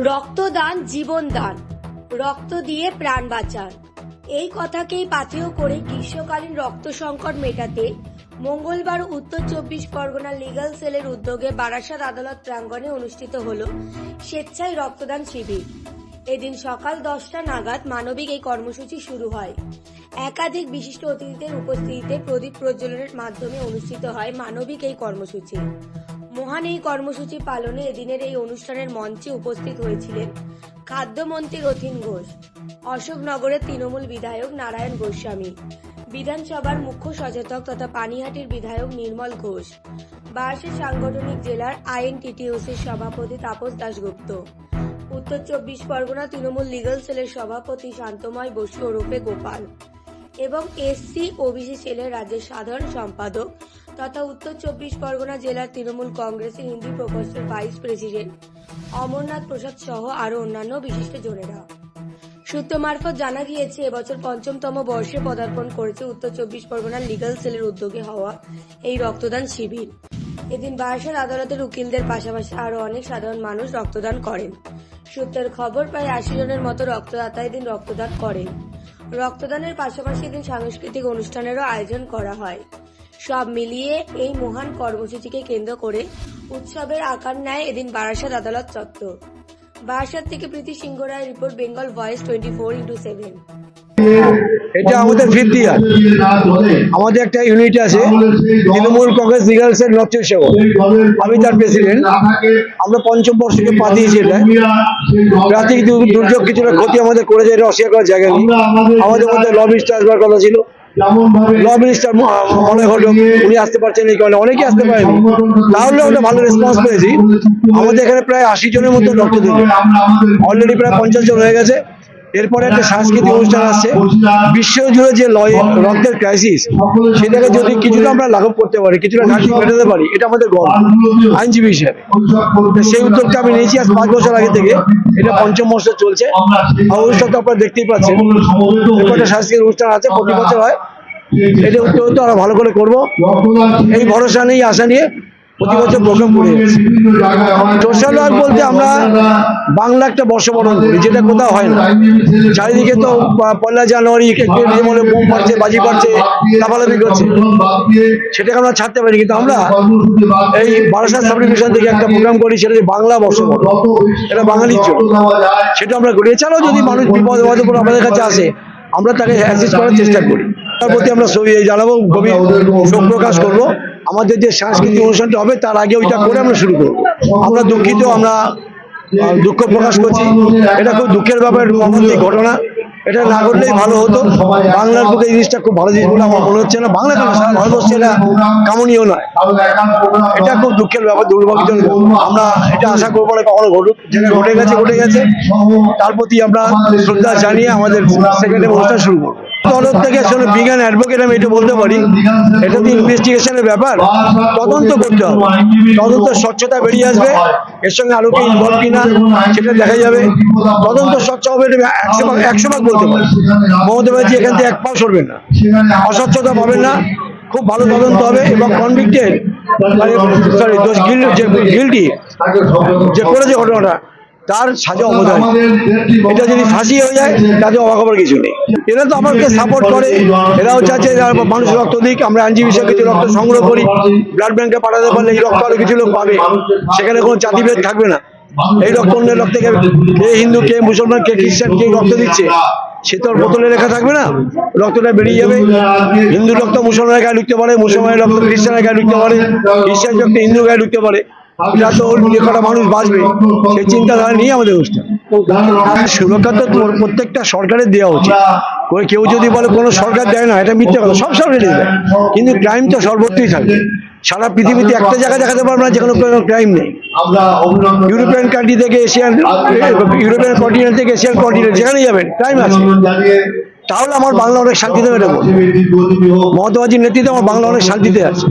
রক্তদান জীবন দান, রক্ত দিয়ে প্রাণ বাঁচান। এই কথাকেই পাথেয় করে গ্রীষ্মকালীন রক্ত সংকট মেটাতে মঙ্গলবার উত্তর চব্বিশ পরগনা লিগ্যাল সেলের উদ্যোগে বারাসাত আদালত প্রাঙ্গণে অনুষ্ঠিত হল স্বেচ্ছায় রক্তদান শিবির। এদিন সকাল দশটা নাগাদ মানবিক এই কর্মসূচি শুরু হয়। একাধিক বিশিষ্ট অতিথিদের উপস্থিতিতে প্রদীপ প্রজ্বলনের মাধ্যমে অনুষ্ঠিত হয় মানবিক এই কর্মসূচি। মহান এই কর্মসূচি পালনে এদিনের এই অনুষ্ঠানের মঞ্চে উপস্থিত হয়েছিলেন খাদ্যমন্ত্রী রথিন ঘোষ, অশোকনগরের তৃণমূল বিধায়ক নারায়ণ গোস্বামী, বিধানসভার মুখ্য সচেতক তথা পানিহাটির বিধায়ক নির্মল ঘোষ বার্ষিক সাংগঠনিক জেলার আইএনটিটিউসির সভাপতি তাপস দাশগুপ্ত, উত্তর চব্বিশ পরগনা তৃণমূল লিগাল সেলের সভাপতি শান্তময় বসু ওরফে গোপাল এবং এসসি ওবিসি সেলের রাজ্যের সাধারণ সম্পাদক তথা উত্তর চব্বিশ পরগনা জেলার তৃণমূল কংগ্রেসের হিন্দি প্রকোষ্ঠের ভাইস প্রেসিডেন্ট অমরনাথ প্রসাদ সহ আরও অন্যান্য বিশিষ্ট জনেরা। সূত্র মারফত জানা গিয়েছে, এবছর পঞ্চমতম বর্ষে পদার্পণ করেছে উত্তর চব্বিশ পরগনার লিগাল সেলের উদ্যোগে হওয়া এই রক্তদান শিবির। এদিন বারাসাত আদালতের উকিলদের পাশাপাশি আরও অনেক সাধারণ মানুষ রক্তদান করেন। সূত্রের খবর, প্রায় আশি জনের মতো রক্তদাতা এদিন রক্তদান করেন। রক্তদানের পাশাপাশি এদিন সাংস্কৃতিক অনুষ্ঠানেরও আয়োজন করা হয়। সব মিলিয়ে এই মহান কর্মসূচিকে কেন্দ্র করে উৎসবের আকার নেয় এদিন বারাসাত আদালত চত্বর। বারাসাত থেকে Priti Singha Roy report, Bengal voice twenty four into seven. এটা আমাদের ফিফথ ইয়ার আমাদের একটা ইউনিট আছে, তৃণমূল কংগ্রেস লিগালসের নর্থ সেবক আমি তার প্রেসিডেন্ট আমরা পঞ্চম বর্ষকে পা দিয়েছি এটা। প্রাকৃতিক দুর্যোগ কিছুটা ক্ষতি আমাদের করেছে, এটা অস্বীকার করার জায়গা নেই। আমাদের মধ্যে লবিস্ট আসবার কথা ছিল। ল মিনিস্টার মনে উনি আসতে পারছেন অনেকেই আসতে পারেনি। ভালো রেসপন্স পেয়েছি। আমাদের এখানে প্রায় আশি জনের রক্ত অলরেডি প্রায় পঞ্চাশ জন হয়ে গেছে। এরপরে একটা সাংস্কৃতিক অনুষ্ঠান বিশ্ব জুড়ে যে রক্তের ক্রাইসিস সেটাকে যদি কিছুটা আমরা লাঘব করতে পারি, কিছুটা ঘাটতি মেটাতে পারি, এটা আমাদের গর্ব। আইনজীবী হিসেবে। সেই উদ্যোগটা আমি নিয়েছি আজ পাঁচ বছর আগে থেকে। এটা পঞ্চম বছর চলছে। অনুষ্ঠানটা আপনারা দেখতেই পাচ্ছেন। সাংস্কৃতিক অনুষ্ঠান আছে। প্রতি বছর হয়। এটা উত্তর আমরা ভালো করে করব। এই ভরসা নেই, আশা নিয়ে প্রতি বছর প্রোগ্রাম করে। সোশ্যাল ওয়ার্ক বলতে আমরা বাংলা একটা বর্ষবরণ করি, যেটা কোথাও হয় না। চারিদিকে তো পয়লা জানুয়ারি মনে বোম পাচ্ছে বাজি পাচ্ছে লাফালাফি করছে। সেটাকে আমরা ছাড়তে পারি কিন্তু আমরা এই বারাসাত সাব ডিভিশন থেকে একটা প্রোগ্রাম করি, সেটা যে বাংলা বর্ষবরণ। এটা বাঙালির জন্য। সেটা আমরা করি। এছাড়াও যদি মানুষ বিপদে আমাদের কাছে আসে, আমরা তাকে অ্যাসিস্ট করার চেষ্টা করি। তার প্রতি আমরা জানাব শোক প্রকাশ করব। আমাদের যে সাংস্কৃতিক অনুষ্ঠানটা হবে, তার আগে ওইটা করে আমরা শুরু করব। আমরা দুঃখিত, আমরা দুঃখ প্রকাশ করছি। এটা খুব দুঃখের ব্যাপার ঘটনা। এটা না ঘটলেই ভালো হতো। বাংলার বুকে এই জিনিসটা খুব ভালো জিনিস বলে আমার মনে হচ্ছে না। বাংলা কেন সারা ভারতবর্ষে এটা কামনীয় নয়। এটা খুব দুঃখের ব্যাপার, দুর্ভাগ্যজনক। আমরা এটা আশা করব না, কখনো ঘটুক। যেটা ঘটে গেছে ঘটে গেছে। তার প্রতি আমরা শ্রদ্ধা জানিয়ে আমাদের সেকেন্ড অনুষ্ঠান শুরু করব। তরফ থেকে আসলে বিজ্ঞান অ্যাডভোকেট আমি এটা বলতে পারি। এটা তো ইনভেস্টিগেশনের ব্যাপার। তদন্ত করতে হবে। তদন্ত স্বচ্ছতা বেরিয়ে আসবে। এর সঙ্গে আরও কি ইনভলভ কিনা সেটা দেখা যাবে। তদন্ত স্বচ্ছ হবে এটা একশো ভাগ একশো ভাগ বলতে পারি। মমতা ব্যানার্জি এখান থেকে এক পাও সরবেন না। অস্বচ্ছতা পাবেন না। খুব ভালো তদন্ত হবে এবং কনভিক্টেড মানে সরি দোষ যে গিল্টি যে করেছে ঘটনাটা তার সাজা অবদান এটা যদি ফাঁসি হয়ে যায় তাতে অবাক হবার কিছু নেই। এরা তো আমাকে সাপোর্ট করে। এরাও চাচ্ছে মানুষ রক্ত দিক। আমরা আইনজীবী হিসেবে কিছু রক্ত সংগ্রহ করি। ব্লাড ব্যাংকে পাঠাতে পারলে এই রক্ত আরও কিছু লোক পাবে। সেখানে কোনো জাতিভেদ থাকবে। না। এই রক্ত অন্যের রক্ত কে কে হিন্দু কে মুসলমান কে খ্রিস্টান কে রক্ত দিচ্ছে? সে তো আর বোতলে লেখা থাকবে না। রক্তটা বেরিয়ে যাবে। হিন্দু রক্ত মুসলমানের গায়ে ঢুকতে পারে মুসলমানের রক্ত খ্রিস্টানের গায়ে ঢুকতে পারে খ্রিস্টান রক্ত হিন্দু গায়ে ঢুকতে পারে। এটা তো যে কটা মানুষ বাঁচবে, সেই চিন্তাধারা নিয়ে আমাদের অনুষ্ঠান সুরক্ষা তো প্রত্যেকটা সরকারের দেওয়া উচিত। কেউ যদি বলে কোনো সরকার দেয় না, এটা মিথ্যে কথা, সব সরকারই দেয় কিন্তু ক্রাইম তো সর্বত্রই থাকবে। সারা পৃথিবীতে একটা জায়গা দেখাতে পারবে না, যেখানে কোনো ক্রাইম নেই। ইউরোপিয়ান কান্ট্রি থেকে এশিয়ান ইউরোপিয়ান কন্টিনেন্ট থেকে এশিয়ান কন্টিনেন্ট যেখানে যাবেন ক্রাইম আছে। তাহলে আমার বাংলা অনেক শান্তিতে বেরোবো মমতা ব্যানার্জির নেতৃত্বে আমার বাংলা অনেক শান্তিতে আছে।